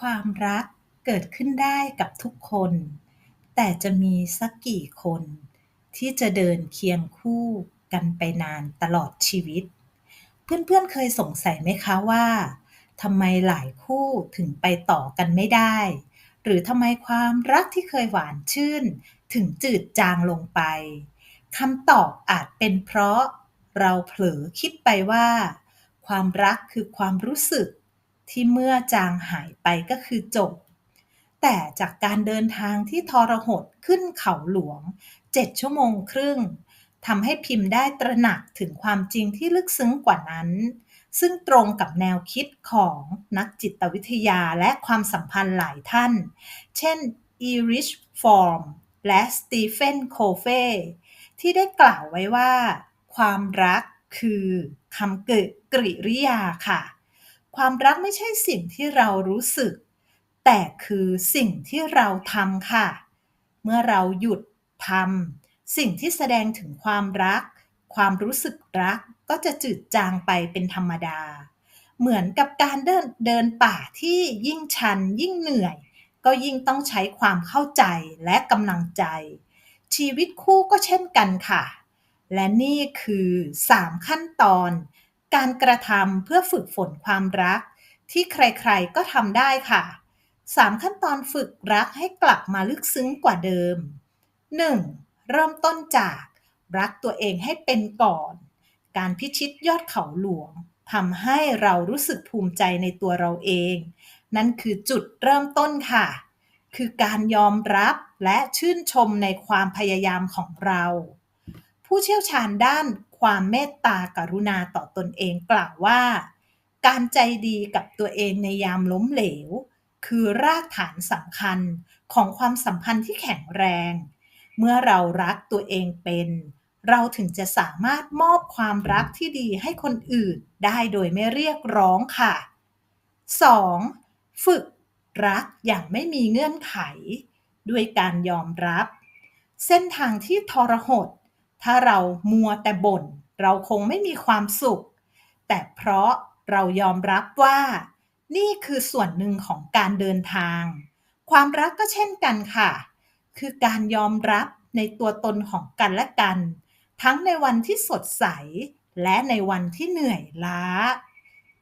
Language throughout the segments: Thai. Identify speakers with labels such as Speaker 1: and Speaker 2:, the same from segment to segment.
Speaker 1: ความรักเกิดขึ้นได้กับทุกคน แต่จะมีสักกี่คนที่จะเดินเคียงคู่กันไปนานตลอดชีวิต เพื่อนๆเคยสงสัยไหมคะว่าทำไมหลายคู่ถึงไปต่อกันไม่ได้ หรือทำไมความรักที่เคยหวานชื่น ถึงจืดจางลงไปคำตอบอาจเป็นเพราะเราเผลอคิดไปว่า ความรักคือความรู้สึก ที่เมื่อจางหายไปก็คือจบ แต่จากการเดินทางที่ทรหดขึ้นเขาหลวง7ชั่วโมงครึ่งทำให้พิมพ์ได้ตระหนักถึงความจริงที่ลึกซึ้งกว่านั้น ซึ่งตรงกับแนวคิดของนักจิตวิทยาและความสัมพันธ์หลายท่าน เช่นอีริชฟอร์มและสตีเฟนโคเฟที่ได้กล่าวไว้ว่า ความรักคือคำเกิดกริริยาค่ะ ความรักไม่ใช่สิ่งที่เรารู้สึก แต่คือสิ่งที่เราทำค่ะ เมื่อเราหยุดทำสิ่งที่แสดงถึงความรัก ความรู้สึกรักก็จะจืดจางไปเป็นธรรมดา เหมือนกับการเดินเดินป่าที่ยิ่งชันยิ่งเหนื่อย ก็ยิ่งต้องใช้ความเข้าใจและกำลังใจ ชีวิตคู่ก็เช่นกันค่ะ และนี่คือ 3 ขั้นตอน การกระทำเพื่อฝึกฝนความรัก ที่ใครๆก็ทำได้ค่ะ 3 ขั้นตอนฝึกรักให้กลับมาลึกซึ้งกว่าเดิม 1. เริ่มต้นจากรักตัวเองให้เป็นก่อน การพิชิตยอดเขาหลวงทำให้เรารู้สึกภูมิใจในตัวเราเอง นั่นคือจุดเริ่มต้นค่ะ คือการยอมรับและชื่นชมในความพยายามของเรา ผู้เชี่ยวชาญด้าน ความเมตตากรุณาต่อตนเองกล่าวว่า การใจดีกับตัวเองในยามล้มเหลว คือรากฐานสำคัญของความสัมพันธ์ที่แข็งแรง เมื่อเรารักตัวเองเป็น เราถึงจะสามารถมอบความรักที่ดีให้คนอื่นได้โดยไม่เรียกร้องค่ะ 2. ฝึกรักอย่างไม่มีเงื่อนไข ด้วยการยอมรับ เส้นทางที่ทรหด ถ้าเรามัวแต่บ่นเราคงไม่มีความสุข แต่เพราะเรายอมรับว่า นี่คือส่วนหนึ่งของการเดินทาง ความรักก็เช่นกันค่ะ คือการยอมรับในตัวตนของกันและกัน ทั้งในวันที่สดใส และในวันที่เหนื่อยล้า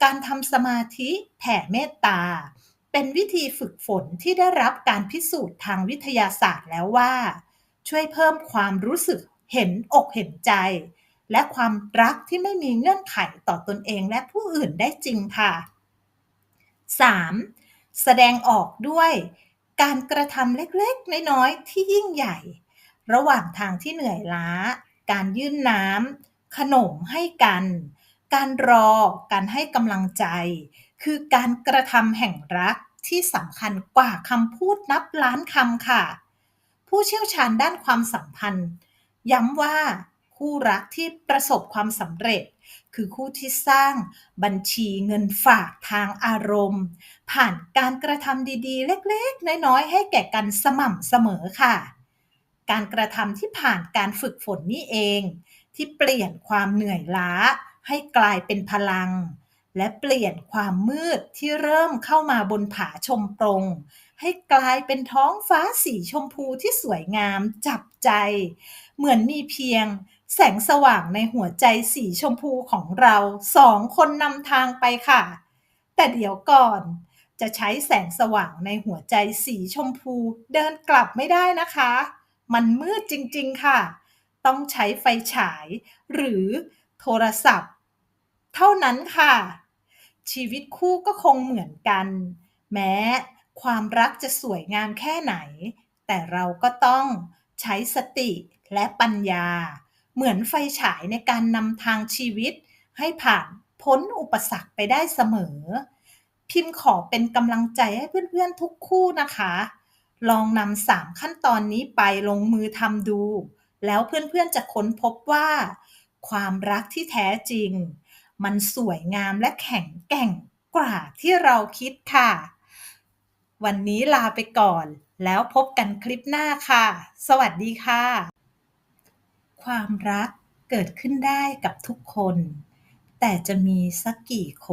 Speaker 1: การทำสมาธิแผ่เมตตา เป็นวิธีฝึกฝนที่ได้รับการพิสูจน์ทางวิทยาศาสตร์แล้วว่า ช่วยเพิ่มความรู้สึก เห็นอกเห็นใจ และความรักที่ไม่มีเงื่อนไขต่อตนเองและผู้อื่นได้จริงค่ะ 3. แสดงออกด้วยการกระทำเล็กๆ น้อยๆ ที่ยิ่งใหญ่ ระหว่างทางที่เหนื่อยล้า การยื่นน้ำขนมให้กัน การรอ การให้กำลังใจ คือการกระทำแห่งรักที่สำคัญกว่าคำพูดนับล้านคำค่ะ ผู้เชี่ยวชาญด้านความสัมพันธ์ ย้ำว่าคู่รักที่ประสบความสำเร็จ คือคู่ที่สร้างบัญชีเงินฝากทางอารมณ์ ผ่านการกระทำดีๆ เล็กๆ น้อยๆ ให้แก่กันสม่ำเสมอค่ะ การกระทำที่ผ่านการฝึกฝนนี่เอง ที่เปลี่ยนความเหนื่อยล้าให้กลายเป็นพลัง และเปลี่ยนความมืดที่เริ่มเข้ามาบนผาชมปรง ให้กลายเป็นท้องฟ้าสีชมพูที่สวยงามจับใจ เหมือนมีเพียง แสงสว่างในหัวใจสีชมพูของเราสองคนนำทางไปค่ะ แต่เดี๋ยวก่อนจะใช้แสงสว่างในหัวใจสีชมพูเดินกลับไม่ได้นะคะ มันมืดจริงๆค่ะ ต้องใช้ไฟฉาย หรือโทรศัพท์ เท่านั้นค่ะ ชีวิตคู่ก็คงเหมือนกัน แม้ความรักจะสวยงามแค่ไหน แต่เราก็ต้องใช้สติและปัญญา เหมือนไฟฉายในการนำทางชีวิต ให้ผ่านพ้นอุปสรรคไปได้เสมอ พิมพ์ขอเป็นกำลังใจให้เพื่อนๆทุกคู่นะคะ ลองนำสามขั้นตอนนี้ไปลงมือทำดู แล้วเพื่อนๆจะค้นพบว่า ความรักที่แท้จริง มันสวยงามและแข็งแกร่งกว่าที่เราคิดค่ะ วันนี้ลาไปก่อน แล้วพบกันคลิปหน้าค่ะ สวัสดีค่ะ ความรักเกิดขึ้นได้กับทุกคน แต่จะมีสักกี่คน